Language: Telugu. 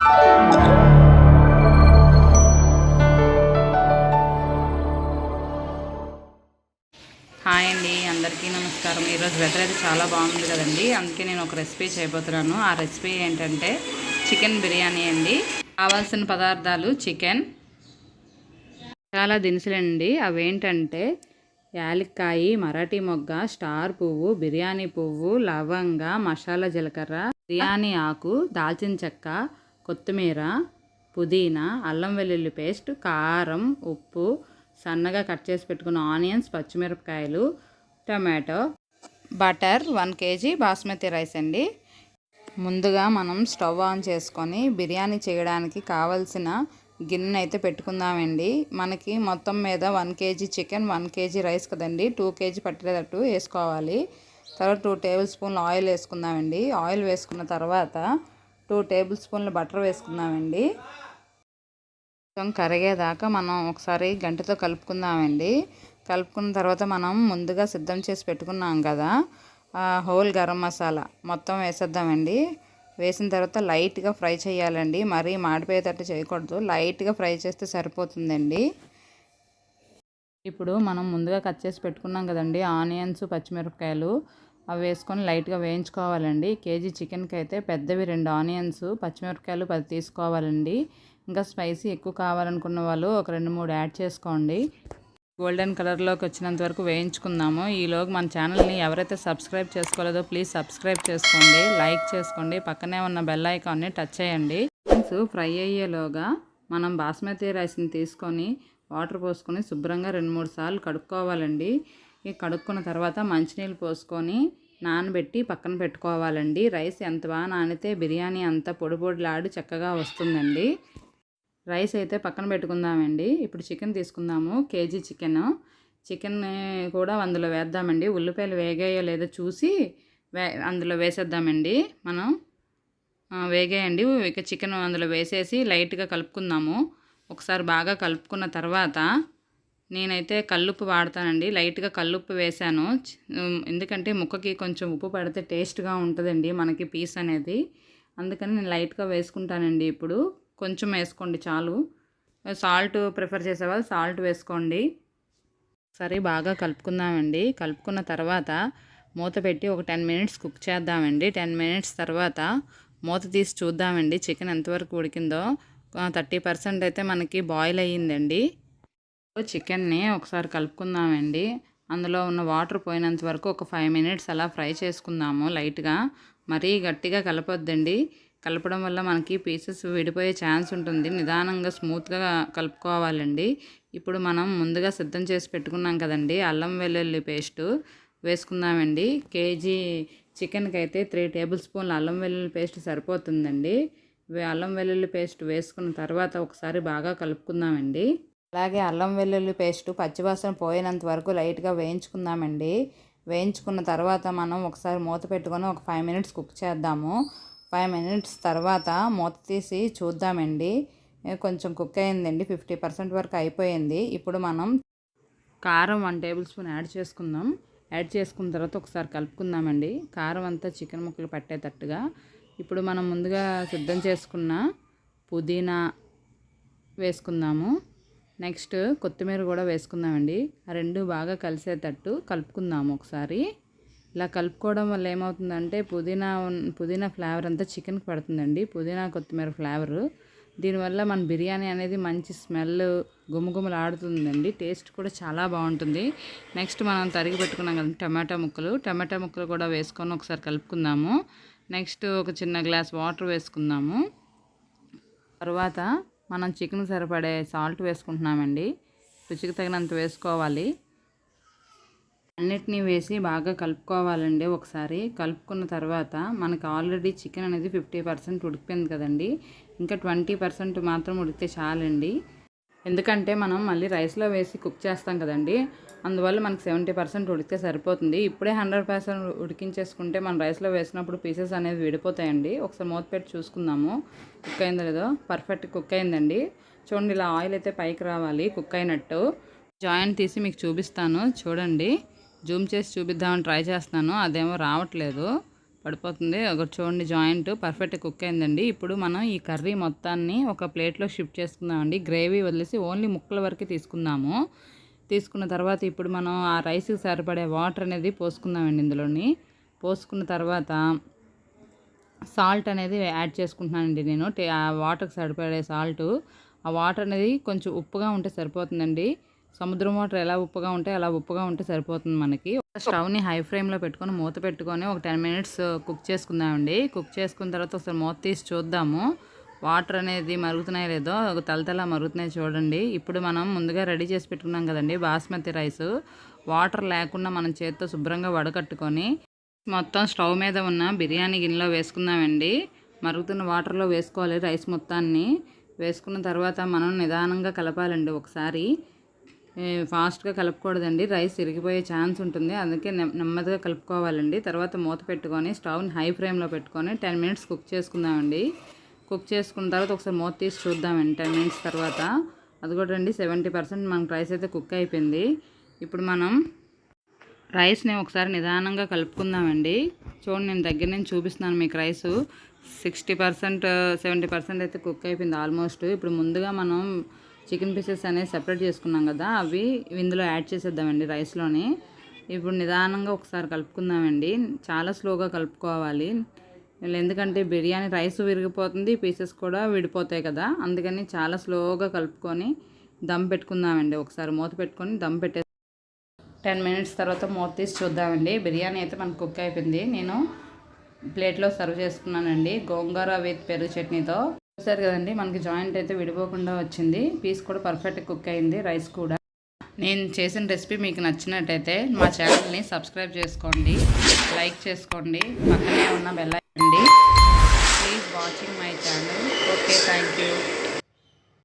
హాయ్ అండి అందరికీ నమస్కారం. ఈరోజు వెదర్ అయితే చాలా బాగుంది కదండి. అందుకే నేను ఒక రెసిపీ చేయబోతున్నాను. ఆ రెసిపీ ఏంటంటే చికెన్ బిర్యానీ అండి. కావాల్సిన పదార్థాలు చికెన్ చాలా దినుసులండి. అవేంటంటే యాలిక్కాయి యాలక్కాయ మరాఠీ మొగ్గ స్టార్ పువ్వు బిర్యానీ పువ్వు లవంగ మసాలా జీలకర్ర బిర్యానీ ఆకు దాల్చిన చెక్క కొత్తిమీర పుదీనా అల్లం వెల్లుల్లి పేస్ట్ కారం ఉప్పు సన్నగా కట్ చేసి పెట్టుకున్న ఆనియన్స్ పచ్చిమిరపకాయలు tomato butter one KG basmati rice అండి. ముందుగా మనం స్టవ్ ఆన్ చేసుకొని బిర్యానీ చేయడానికి కావలసిన గిన్నె అయితే పెట్టుకుందామండి. మనకి మొత్తం మీద one KG chicken one KG rice కదండి. టూ కేజీ పట్టేటట్టు వేసుకోవాలి. తర్వాత టూ టేబుల్ స్పూన్లు ఆయిల్ వేసుకుందామండి. ఆయిల్ వేసుకున్న తర్వాత టూ టేబుల్ స్పూన్లు బటర్ వేసుకుందామండి. మొత్తం కరిగేదాకా మనం ఒకసారి గంటతో కలుపుకుందామండి. కలుపుకున్న తర్వాత మనం ముందుగా సిద్ధం చేసి పెట్టుకున్నాం కదా హోల్ గరం మసాలా మొత్తం వేసేద్దామండి. వేసిన తర్వాత లైట్గా ఫ్రై చేయాలండి. మరీ మాడిపోయేటట్టు చేయకూడదు. లైట్గా ఫ్రై చేస్తే సరిపోతుందండి. ఇప్పుడు మనం ముందుగా కట్ చేసి పెట్టుకున్నాం కదండి ఆనియన్స్ పచ్చిమిరపకాయలు. అవి వేసుకొని లైట్గా వేయించుకోవాలండి. కేజీ చికెన్కి అయితే పెద్దవి రెండు ఆనియన్స్ పచ్చిమిరపకాయలు పది తీసుకోవాలండి. ఇంకా స్పైసీ ఎక్కువ కావాలనుకున్న వాళ్ళు ఒక రెండు మూడు యాడ్ చేసుకోండి. గోల్డెన్ కలర్లోకి వచ్చినంత వరకు వేయించుకుందాము. ఈలోగా మన ఛానల్ని ఎవరైతే సబ్స్క్రైబ్ చేసుకోలేదో ప్లీజ్ సబ్స్క్రైబ్ చేసుకోండి. లైక్ చేసుకోండి. పక్కనే ఉన్న బెల్ ఐకాన్ని టచ్ చేయండి. ఫ్రై అయ్యేలోగా మనం బాస్మతి రైస్ని తీసుకొని వాటర్ పోసుకొని శుభ్రంగా రెండు మూడు సార్లు కడుక్కోవాలండి. కడుక్కున్న తర్వాత మంచినీళ్ళు పోసుకొని నానబెట్టి పక్కన పెట్టుకోవాలండి. రైస్ ఎంత బాగా నానితే బిర్యానీ అంత పొడి పొడిలాడి చక్కగా వస్తుందండి. రైస్ అయితే పక్కన పెట్టుకుందామండి. ఇప్పుడు చికెన్ తీసుకుందాము. KG chicken. చికెన్ కూడా అందులో వేద్దామండి. ఉల్లిపాయలు వేగాయో లేదో చూసి వే అందులో వేసేద్దామండి మనం. వేగేయండి. ఇక చికెన్ అందులో వేసేసి లైట్గా కలుపుకుందాము. ఒకసారి బాగా కలుపుకున్న తర్వాత నేనైతే కల్లుప్పు వాడతానండి. లైట్గా కల్లుప్పు వేశాను. ఎందుకంటే ముక్కకి కొంచెం ఉప్పు పడితే టేస్ట్గా ఉంటుందండి మనకి పీస్ అనేది. అందుకని నేను లైట్గా వేసుకుంటానండి ఇప్పుడు. కొంచెం వేసుకోండి చాలు. సాల్ట్ ప్రిఫర్ చేసేవాళ్ళు సాల్ట్ వేసుకోండి. సరే బాగా కలుపుకుందామండి. కలుపుకున్న తర్వాత మూత పెట్టి ఒక టెన్ మినిట్స్ కుక్ చేద్దామండి. టెన్ మినిట్స్ తర్వాత మూత తీసి చూద్దామండి. చికెన్ ఎంతవరకు ఉడికిందో. థర్టీ పర్సెంట్ అయితే మనకి బాయిల్ అయ్యిందండి. చికెన్ని ఒకసారి కలుపుకుందామండి. అందులో ఉన్న వాటర్ పోయినంత వరకు ఒక ఫైవ్ మినిట్స్ అలా ఫ్రై చేసుకుందాము లైట్గా. మరీ గట్టిగా కలపొద్దండి. కలపడం వల్ల మనకి పీసెస్ విడిపోయే ఛాన్స్ ఉంటుంది. నిదానంగా స్మూత్గా కలుపుకోవాలండి. ఇప్పుడు మనం ముందుగా సిద్ధం చేసి పెట్టుకున్నాం కదండి అల్లం వెల్లుల్లి పేస్టు వేసుకుందామండి. కేజీ చికెన్కి అయితే త్రీ టేబుల్ స్పూన్ల అల్లం వెల్లుల్లి పేస్ట్ సరిపోతుందండి. అల్లం వెల్లుల్లి పేస్ట్ వేసుకున్న తర్వాత ఒకసారి బాగా కలుపుకుందామండి. అలాగే అల్లం వెల్లుల్లి పేస్టు పచ్చివాసన పోయినంత వరకు లైట్గా వేయించుకుందామండి. వేయించుకున్న తర్వాత మనం ఒకసారి మూత పెట్టుకొని ఒక ఫైవ్ మినిట్స్ కుక్ చేద్దాము. ఫైవ్ మినిట్స్ తర్వాత మూత తీసి చూద్దామండి. కొంచెం కుక్ అయిందండి. ఫిఫ్టీ పర్సెంట్ వరకు అయిపోయింది. ఇప్పుడు మనం కారం వన్ టేబుల్ స్పూన్ యాడ్ చేసుకుందాం. యాడ్ చేసుకున్న తర్వాత ఒకసారి కలుపుకుందామండి. కారం అంతా చికెన్ ముక్కలు పట్టేటట్టుగా. ఇప్పుడు మనం ముందుగా సిద్ధం చేసుకున్న పుదీనా వేసుకుందాము. నెక్స్ట్ కొత్తిమీర కూడా వేసుకుందామండి. ఆ రెండు బాగా కలిసేటట్టు కలుపుకుందాము ఒకసారి. ఇలా కలుపుకోవడం వల్ల ఏమవుతుందంటే పుదీనా పుదీనా ఫ్లేవర్ అంతా చికెన్కి పడుతుందండి. పుదీనా కొత్తిమీర ఫ్లేవరు. దీనివల్ల మన బిర్యానీ అనేది మంచి స్మెల్ గుమగుమలాడుతుందండి. టేస్ట్ కూడా చాలా బాగుంటుంది. నెక్స్ట్ మనం తరిగి పెట్టుకున్నాం కదా టమాటా ముక్కలు. టమాటా ముక్కలు కూడా వేసుకొని ఒకసారి కలుపుకుందాము. నెక్స్ట్ ఒక చిన్న గ్లాస్ వాటర్ వేసుకుందాము. తర్వాత మనం చికెన్ సరిపడే సాల్ట్ వేసుకుంటున్నామండి. రుచికి తగినంత వేసుకోవాలి. అన్నిటినీ వేసి బాగా కలుపుకోవాలండి ఒకసారి. కలుపుకున్న తర్వాత మనకు ఆల్రెడీ చికెన్ అనేది ఫిఫ్టీ పర్సెంట్ ఉడికిపోయింది కదండి. ఇంకా ట్వంటీ పర్సెంట్ మాత్రం ఉడికితే చాలండి. ఎందుకంటే మనం మళ్ళీ రైస్లో వేసి కుక్ చేస్తాం కదండి. అందువల్ల మనకు సెవెంటీ పర్సెంట్ ఉడికితే సరిపోతుంది. ఇప్పుడే హండ్రెడ్ పర్సెంట్ ఉడికించేసుకుంటే మనం రైస్లో వేసినప్పుడు పీసెస్ అనేది విడిపోతాయండి. ఒకసారి మూత పెట్టి చూసుకుందాము. కుక్ అయిందో లేదో? పర్ఫెక్ట్ కుక్ అయిందండి. చూడండి ఇలా ఆయిల్ అయితే పైకి రావాలి కుక్ అయినట్టు. జాయింట్ తీసి మీకు చూపిస్తాను. చూడండి జూమ్ చేసి చూపిద్దామని ట్రై చేస్తున్నాను. అదేమో రావట్లేదు. పడిపోతుంది. ఒక చూడండి జాయింట్ పర్ఫెక్ట్ కుక్ అయిందండి. ఇప్పుడు మనం ఈ కర్రీ మొత్తాన్ని ఒక ప్లేట్లో షిఫ్ట్ చేసుకుందామండి. గ్రేవీ వదిలేసి ఓన్లీ ముక్కల వరకే తీసుకుందాము. తీసుకున్న తర్వాత ఇప్పుడు మనం ఆ రైస్కి సరిపడే వాటర్ అనేది పోసుకుందామండి ఇందులోని. పోసుకున్న తర్వాత సాల్ట్ అనేది యాడ్ చేసుకుంటున్నానండి నేను. ఆ వాటర్కి సరిపడే సాల్ట్ ఆ వాటర్ అనేది కొంచెం ఉప్పుగా ఉంటే సరిపోతుందండి. సముద్రం వాటర్ ఎలా ఉప్పుగా ఉంటే అలా ఉప్పుగా ఉంటే సరిపోతుంది మనకి. స్టవ్ని హై ఫ్లేమ్లో పెట్టుకొని మూత పెట్టుకొని ఒక టెన్ మినిట్స్ కుక్ చేసుకుందామండి. కుక్ చేసుకున్న తర్వాత ఒకసారి మూత తీసి చూద్దాము. వాటర్ అనేది మరుగుతున్నాయో లేదో ఒక తలతల మరుగుతున్నాయి చూడండి. ఇప్పుడు మనం ముందుగా రెడీ చేసి పెట్టుకున్నాం కదండి బాస్మతి రైస్. వాటర్ లేకుండా మనం చేత్తో శుభ్రంగా వడకట్టుకొని మొత్తం స్టవ్ మీద ఉన్న బిర్యానీ గిన్నెలో వేసుకుందామండి. మరుగుతున్న వాటర్లో వేసుకోవాలి రైస్ మొత్తాన్ని. వేసుకున్న తర్వాత మనం నిదానంగా కలపాలండి ఒకసారి. ఫాస్ట్గా కలపకూడదండి. రైస్ ఇరిగిపోయే ఛాన్స్ ఉంటుంది. అందుకే నెమ్మదిగా కలుపుకోవాలండి. తర్వాత మూత పెట్టుకొని స్టవ్ని హై ఫ్లేమ్లో పెట్టుకొని టెన్ మినిట్స్ కుక్ చేసుకుందామండి. కుక్ చేసుకున్న తర్వాత ఒకసారి మూత తీసి చూద్దామండి టెన్ మినిట్స్ తర్వాత. అది కూడా అండి సెవెంటీ పర్సెంట్ మనకు రైస్ అయితే కుక్ అయిపోయింది. ఇప్పుడు మనం రైస్ని ఒకసారి నిదానంగా కలుపుకుందామండి. చూడండి నేను దగ్గర నుంచి చూపిస్తున్నాను మీకు rice. Sixty percent seventy percent అయితే కుక్ అయిపోయింది ఆల్మోస్ట్. ఇప్పుడు ముందుగా మనం చికెన్ పీసెస్ అనేవి సెపరేట్ చేసుకున్నాం కదా అవి ఇందులో యాడ్ చేసేద్దామండి రైస్లోని. ఇప్పుడు నిదానంగా ఒకసారి కలుపుకుందామండి. చాలా స్లోగా కలుపుకోవాలి. ఎందుకంటే బిర్యానీ రైస్ విరిగిపోతుంది పీసెస్ కూడా విడిపోతాయి కదా. అందుకని చాలా స్లోగా కలుపుకొని దమ్ పెట్టుకుందామండి. ఒకసారి మూత పెట్టుకొని దమ్ పెట్టే టెన్ మినిట్స్ తర్వాత మూత తీసి చూద్దామండి. బిర్యానీ అయితే మనకు కుక్ అయిపోయింది. నేను ప్లేట్లో సర్వ్ చేసుకున్నానండి. గోంగూర విత్ పెరుగు చట్నీతో. చూసారు కదండి మనకి జాయింట్ అయితే విడిపోకుండా వచ్చింది. పీస్ కూడా పర్ఫెక్ట్ కుక్ అయింది రైస్ కూడా. నేను చేసిన రెసిపీ మీకు నచ్చినట్టయితే మా ఛానల్ని సబ్స్క్రైబ్ చేసుకోండి లైక్ చేసుకోండి పక్కనే ఉన్న బెల్